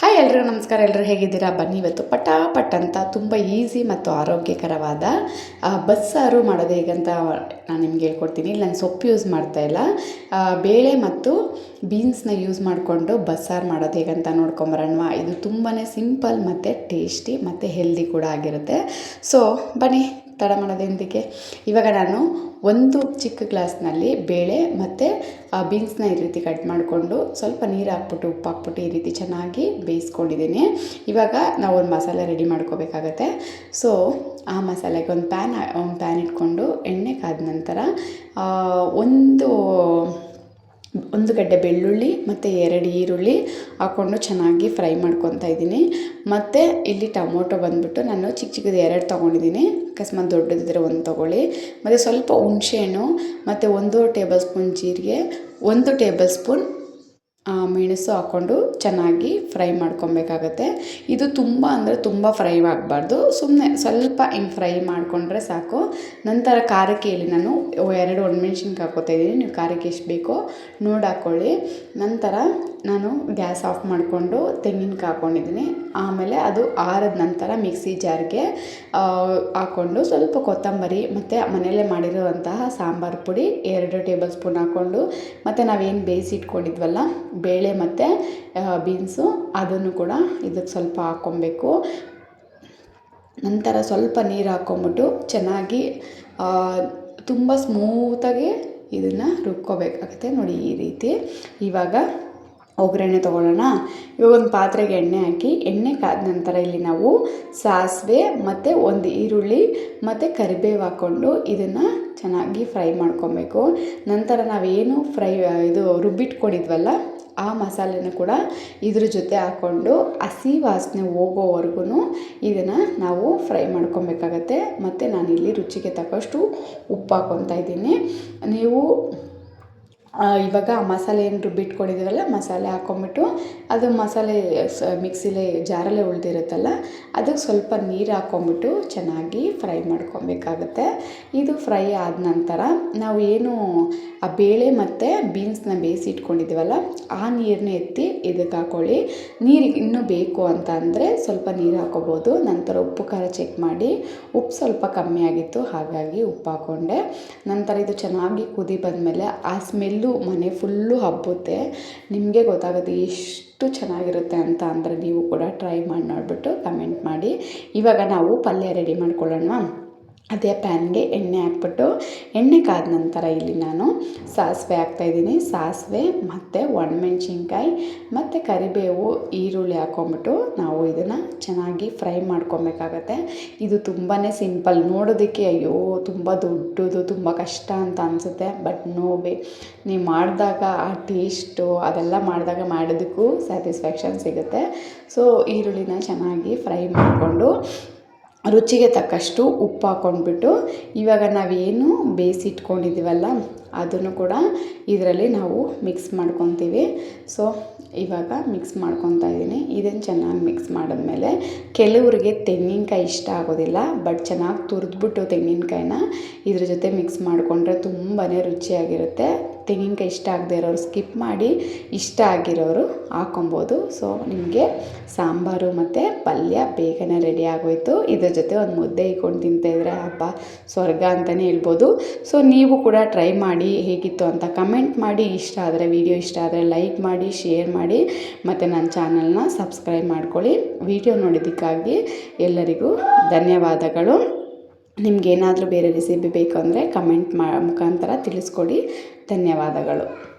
Hi ಎಲ್ಲರೂ ನಮಸ್ಕಾರ ಎಲ್ಲರೂ ಹೇಗಿದ್ದೀರಾ? ಬನ್ನಿ ಇವತ್ತು ಪಟಾಪಟ್ ಅಂತ ತುಂಬ ಈಸಿ ಮತ್ತು ಆರೋಗ್ಯಕರವಾದ ಬಸ್ಸಾರು ಮಾಡೋದು ಹೇಗಂತ ನಾನು ನಿಮ್ಗೆ ಹೇಳ್ಕೊಡ್ತೀನಿ. ಇಲ್ಲಿ, ನಾನು ಸೊಪ್ಪು ಯೂಸ್ ಮಾಡ್ತಾ ಇಲ್ಲ. ಬೇಳೆ ಮತ್ತು ಬೀನ್ಸ್ನ ಯೂಸ್ ಮಾಡಿಕೊಂಡು ಬಸ್ಸಾರು ಮಾಡೋದು ಹೇಗಂತ ನೋಡ್ಕೊಂಬರೋಣವಾ? ಇದು ತುಂಬಾ ಸಿಂಪಲ್ ಮತ್ತು ಟೇಸ್ಟಿ ಮತ್ತು ಹೆಲ್ದಿ ಕೂಡ ಆಗಿರುತ್ತೆ. ಸೊ ಬನ್ನಿ ತಡ ಮಾಡೋದೆಂದಕ್ಕೆ ಇವಾಗ ನಾನು ಒಂದು ಚಿಕ್ಕ ಗ್ಲಾಸ್ನಲ್ಲಿ ಬೇಳೆ ಮತ್ತು ಬೀನ್ಸ್ನ ಈ ರೀತಿ ಕಟ್ ಮಾಡಿಕೊಂಡು ಸ್ವಲ್ಪ ನೀರು ಹಾಕ್ಬಿಟ್ಟು, ಉಪ್ಪು ಹಾಕ್ಬಿಟ್ಟು ಈ ರೀತಿ ಚೆನ್ನಾಗಿ ಬೇಯಿಸ್ಕೊಂಡಿದ್ದೀನಿ. ಇವಾಗ ನಾವು ಒಂದು ಮಸಾಲೆ ರೆಡಿ ಮಾಡ್ಕೋಬೇಕಾಗತ್ತೆ. ಸೊ ಆ ಮಸಾಲೆಗೆ ಒಂದು ಪ್ಯಾನ್ ಒಂದು ಪ್ಯಾನ್ ಇಟ್ಕೊಂಡು ಎಣ್ಣೆ ಕಾದ ನಂತರ ಒಂದು ಒಂದು ಗಡ್ಡೆ ಬೆಳ್ಳುಳ್ಳಿ ಮತ್ತು ಎರಡು ಈರುಳ್ಳಿ ಹಾಕ್ಕೊಂಡು ಚೆನ್ನಾಗಿ ಫ್ರೈ ಮಾಡ್ಕೊತಾ ಇದ್ದೀನಿ. ಮತ್ತು ಇಲ್ಲಿ ಟೊಮೊಟೊ ಬಂದುಬಿಟ್ಟು ನಾನು ಚಿಕ್ಕ ಚಿಕ್ಕದು ಎರಡು ತೊಗೊಂಡಿದ್ದೀನಿ. ಅಕಸ್ಮಾತ್ ದೊಡ್ಡದಿದ್ದರೆ ಒಂದು ತೊಗೊಳ್ಳಿ. ಮತ್ತು ಸ್ವಲ್ಪ ಹುಣಸೆಹಣ್ಣು ಮತ್ತು ಒಂದು ಟೇಬಲ್ ಸ್ಪೂನ್ ಜೀರಿಗೆ, ಒಂದು ಟೇಬಲ್ ಸ್ಪೂನ್ ಮೆಣಸು ಹಾಕ್ಕೊಂಡು ಚೆನ್ನಾಗಿ ಫ್ರೈ ಮಾಡ್ಕೊಬೇಕಾಗತ್ತೆ. ಇದು ತುಂಬ ಅಂದರೆ ತುಂಬ ಫ್ರೈ ಆಗಬಾರ್ದು. ಸುಮ್ಮನೆ ಸ್ವಲ್ಪ ಹಿಂಗೆ ಫ್ರೈ ಮಾಡಿಕೊಂಡ್ರೆ ಸಾಕು. ನಂತರ ಖಾರಕ್ಕೆ ಹೇಳಿ ನಾನು ಎರಡು ಒಣಮೆಣ್ಸಿನ್ಕಾಯಿ ಹಾಕ್ಕೋತಾ ಇದ್ದೀನಿ. ನೀವು ಖಾರಕ್ಕೆ ಎಷ್ಟು ಬೇಕೋ ನೋಡಿ ಹಾಕ್ಕೊಳ್ಳಿ ನಂತರ ನಾನು ಗ್ಯಾಸ್ ಆಫ್ ಮಾಡಿಕೊಂಡು ತೆಂಗಿನಕಾಯಿ ಹಾಕ್ಕೊಂಡಿದ್ದೀನಿ ಆಮೇಲೆ ಅದು ಆರದ ನಂತರ ಮಿಕ್ಸಿ ಜಾರ್ಗೆ ಹಾಕ್ಕೊಂಡು ಸ್ವಲ್ಪ ಕೊತ್ತಂಬರಿ ಮತ್ತು ಮನೆಯಲ್ಲೇ ಮಾಡಿರುವಂತಹ ಸಾಂಬಾರು ಪುಡಿ ಎರಡು ಟೇಬಲ್ ಸ್ಪೂನ್ ಹಾಕ್ಕೊಂಡು ಮತ್ತು ನಾವೇನು ಬೇಯಿಸಿ ಇಟ್ಕೊಂಡಿದ್ವಲ್ಲ ಬೇಳೆ ಮತ್ತು ಬೀನ್ಸು, ಅದನ್ನು ಕೂಡ ಇದಕ್ಕೆ ಸ್ವಲ್ಪ ಹಾಕ್ಕೊಬೇಕು. ನಂತರ ಸ್ವಲ್ಪ ನೀರು ಹಾಕ್ಕೊಂಬಿಟ್ಟು ಚೆನ್ನಾಗಿ ತುಂಬ ಸ್ಮೂತಾಗಿ ಇದನ್ನು ರುಬ್ಕೋಬೇಕಾಗುತ್ತೆ ನೋಡಿ ಈ ರೀತಿ. ಇವಾಗ ಒಗ್ಗರಣೆ ತೊಗೊಳ್ಳೋಣ. ಇವಾಗ ಒಂದು ಪಾತ್ರೆಗೆ ಎಣ್ಣೆ ಹಾಕಿ, ಎಣ್ಣೆ ಕಾದ ನಂತರ ಇಲ್ಲಿ ನಾವು ಸಾಸಿವೆ ಮತ್ತು ಒಂದು ಈರುಳ್ಳಿ ಮತ್ತು ಕರಿಬೇವು ಹಾಕ್ಕೊಂಡು ಇದನ್ನು ಚೆನ್ನಾಗಿ ಫ್ರೈ ಮಾಡ್ಕೊಬೇಕು. ನಂತರ ನಾವೇನು ಫ್ರೈ, ಇದು ರುಬ್ಬಿಟ್ಕೊಂಡಿದ್ವಲ್ಲ, ಆ ಮಸಾಲೆನ ಕೂಡ ಇದ್ರ ಜೊತೆ ಹಾಕ್ಕೊಂಡು ಹಸಿ ವಾಸನೆ ಹೋಗೋವರೆಗೂ ಇದನ್ನು ನಾವು ಫ್ರೈ ಮಾಡ್ಕೊಬೇಕಾಗತ್ತೆ. ಮತ್ತು ನಾನಿಲ್ಲಿ ರುಚಿಗೆ ತಕ್ಕಷ್ಟು ಉಪ್ಪು ಹಾಕ್ಕೊತಾ ಇದ್ದೀನಿ. ನೀವು ಇವಾಗ ಮಸಾಲೆ ಏನು ರುಬ್ಬಿಟ್ಕೊಂಡಿದ್ದೀವಲ್ಲ ಮಸಾಲೆ ಹಾಕ್ಕೊಂಬಿಟ್ಟು ಅದು ಮಸಾಲೆ ಸ, ಮಿಕ್ಸಿಲೇ, ಜಾರಲ್ಲೇ ಉಳಿದಿರುತ್ತಲ್ಲ, ಅದಕ್ಕೆ ಸ್ವಲ್ಪ ನೀರು ಹಾಕೊಂಬಿಟ್ಟು ಚೆನ್ನಾಗಿ ಫ್ರೈ ಮಾಡ್ಕೊಬೇಕಾಗತ್ತೆ. ಇದು ಫ್ರೈ ಆದ ನಂತರ ನಾವು ಏನು, ಆ ಬೇಳೆ ಮತ್ತು ಬೀನ್ಸ್ನ ಬೇಯಿಸಿ ಇಟ್ಕೊಂಡಿದ್ದೀವಲ್ಲ ಆ ನೀರನ್ನ ಎತ್ತಿ ಇದಕ್ಕೆ ಹಾಕೊಳ್ಳಿ. ನೀರಿಗೆ ಇನ್ನೂ ಬೇಕು ಅಂತ ಅಂದರೆ ಸ್ವಲ್ಪ ನೀರು ಹಾಕ್ಕೋಬೋದು ನಂತರ ಉಪ್ಪು, ಖಾರ ಚೆಕ್ ಮಾಡಿ. ಉಪ್ಪು ಸ್ವಲ್ಪ ಕಮ್ಮಿ ಆಗಿತ್ತು, ಹಾಗಾಗಿ ಉಪ್ಪು ಹಾಕ್ಕೊಂಡೆ ನಂತರ ಇದು ಚೆನ್ನಾಗಿ ಕುದಿ ಬಂದಮೇಲೆ ಆ ಸ್ಮೆಲ್ಲು ಮನೆ ಫುಲ್ಲು ಹಬ್ಬುತ್ತೆ. ನಿಮಗೆ ಗೊತ್ತಾಗುತ್ತೆ ಎಷ್ಟು ಚೆನ್ನಾಗಿರುತ್ತೆ ಅಂತ ಅಂದರೆ ನೀವು ಕೂಡ ಟ್ರೈ ಮಾಡಿ ನೋಡಿಬಿಟ್ಟು ಕಮೆಂಟ್ ಮಾಡಿ. ಇವಾಗ ನಾವು ಪಲ್ಯ ರೆಡಿ ಮಾಡ್ಕೊಳ್ಳೋಣ. ಅದೇ ಪ್ಯಾನ್ಗೆ ಎಣ್ಣೆ ಹಾಕ್ಬಿಟ್ಟು, ಎಣ್ಣೆ ಕಾದ ನಂತರ ಇಲ್ಲಿ ನಾನು ಸಾಸಿವೆ ಹಾಕ್ತಾಯಿದ್ದೀನಿ ಸಾಸಿವೆ ಮತ್ತು ಒಣಮೆಣ್ಸಿನ್ಕಾಯಿ ಮತ್ತು ಕರಿಬೇವು, ಈರುಳ್ಳಿ ಹಾಕ್ಕೊಂಬಿಟ್ಟು ನಾವು ಇದನ್ನು ಚೆನ್ನಾಗಿ ಫ್ರೈ ಮಾಡ್ಕೊಬೇಕಾಗತ್ತೆ. ಇದು ತುಂಬಾ ಸಿಂಪಲ್ ನೋಡೋದಕ್ಕೆ ಅಯ್ಯೋ, ತುಂಬ ದೊಡ್ಡದು, ತುಂಬ ಕಷ್ಟ ಅಂತ ಅನಿಸುತ್ತೆ. ಬಟ್ ನೋ ವೇ ನೀವು ಮಾಡಿದಾಗ ಆ ಟೇಸ್ಟು ಅದೆಲ್ಲ ಮಾಡಿದಾಗ ಮಾಡೋದಕ್ಕೂ ಸ್ಯಾಟಿಸ್ಫ್ಯಾಕ್ಷನ್ ಸಿಗುತ್ತೆ. ಸೊ, ಈರುಳ್ಳಿನ ಚೆನ್ನಾಗಿ ಫ್ರೈ ಮಾಡಿಕೊಂಡು ರುಚಿಗೆ ತಕ್ಕಷ್ಟು ಉಪ್ಪು ಹಾಕ್ಕೊಂಡ್ಬಿಟ್ಟು ಇವಾಗ ನಾವೇನು ಬೇಯಿಸಿಟ್ಕೊಂಡಿದ್ದೀವಲ್ಲ, ಅದನ್ನು ಕೂಡ ಇದರಲ್ಲಿ ನಾವು ಮಿಕ್ಸ್ ಮಾಡ್ಕೊತೀವಿ. ಸೊ, ಇವಾಗ ಮಿಕ್ಸ್ ಮಾಡ್ಕೊತಾ ಇದ್ದೀನಿ. ಇದನ್ನು ಚೆನ್ನಾಗಿ ಮಿಕ್ಸ್ ಮಾಡಿದ್ಮೇಲೆ ಕೆಲವರಿಗೆ ತೆಂಗಿನಕಾಯಿ ಇಷ್ಟ ಆಗೋದಿಲ್ಲ, ಬಟ್ ಚೆನ್ನಾಗಿ ತುರಿದ್ಬಿಟ್ಟು ತೆಂಗಿನಕಾಯಿನ ಇದ್ರ ಜೊತೆ ಮಿಕ್ಸ್ ಮಾಡಿಕೊಂಡ್ರೆ ತುಂಬಾ ರುಚಿಯಾಗಿರುತ್ತೆ. ತೆಂಗಿನಕಾಯಿ ಇಷ್ಟ ಆಗದೆ ಇರೋರು ಸ್ಕಿಪ್ ಮಾಡಿ ಇಷ್ಟ ಆಗಿರೋರು ಹಾಕೊಬೋದು. ಸೊ ನಿಮಗೆ ಸಾಂಬಾರು ಮತ್ತು ಪಲ್ಯ ಬೇಗನೆ ರೆಡಿ ಆಗೋಯ್ತು. ಇದ್ರ ಜೊತೆ ಒಂದು ಮುದ್ದೆ ಇಟ್ಕೊಂಡು ತಿಂತಾಯಿದ್ರೆ ಹಬ್ಬ, ಸ್ವರ್ಗ ಅಂತಲೇ ಹೇಳ್ಬೋದು. ಸೊ ನೀವು ಕೂಡ ಟ್ರೈ ಮಾಡಿ ಹೇಗಿತ್ತು ಅಂತ ಕಮೆಂಟ್ ಮಾಡಿ. ಇಷ್ಟ ಆದರೆ ವಿಡಿಯೋ ಇಷ್ಟ ಆದರೆ ಲೈಕ್ ಮಾಡಿ ಶೇರ್ ಮಾಡಿ. ಮತ್ತು ನನ್ನ ಚಾನಲ್ನ ಸಬ್ಸ್ಕ್ರೈಬ್ ಮಾಡ್ಕೊಳ್ಳಿ. ವಿಡಿಯೋ ನೋಡಿದ್ದಕ್ಕಾಗಿ ಎಲ್ಲರಿಗೂ ಧನ್ಯವಾದಗಳು. ನಿಮಗೇನಾದರೂ ಬೇರೆ ರೆಸಿಪಿ ಬೇಕು ಅಂದರೆ ಕಮೆಂಟ್ ಮಾ ಮುಖಾಂತರ ತಿಳಿಸ್ಕೊಡಿ. ಧನ್ಯವಾದಗಳು.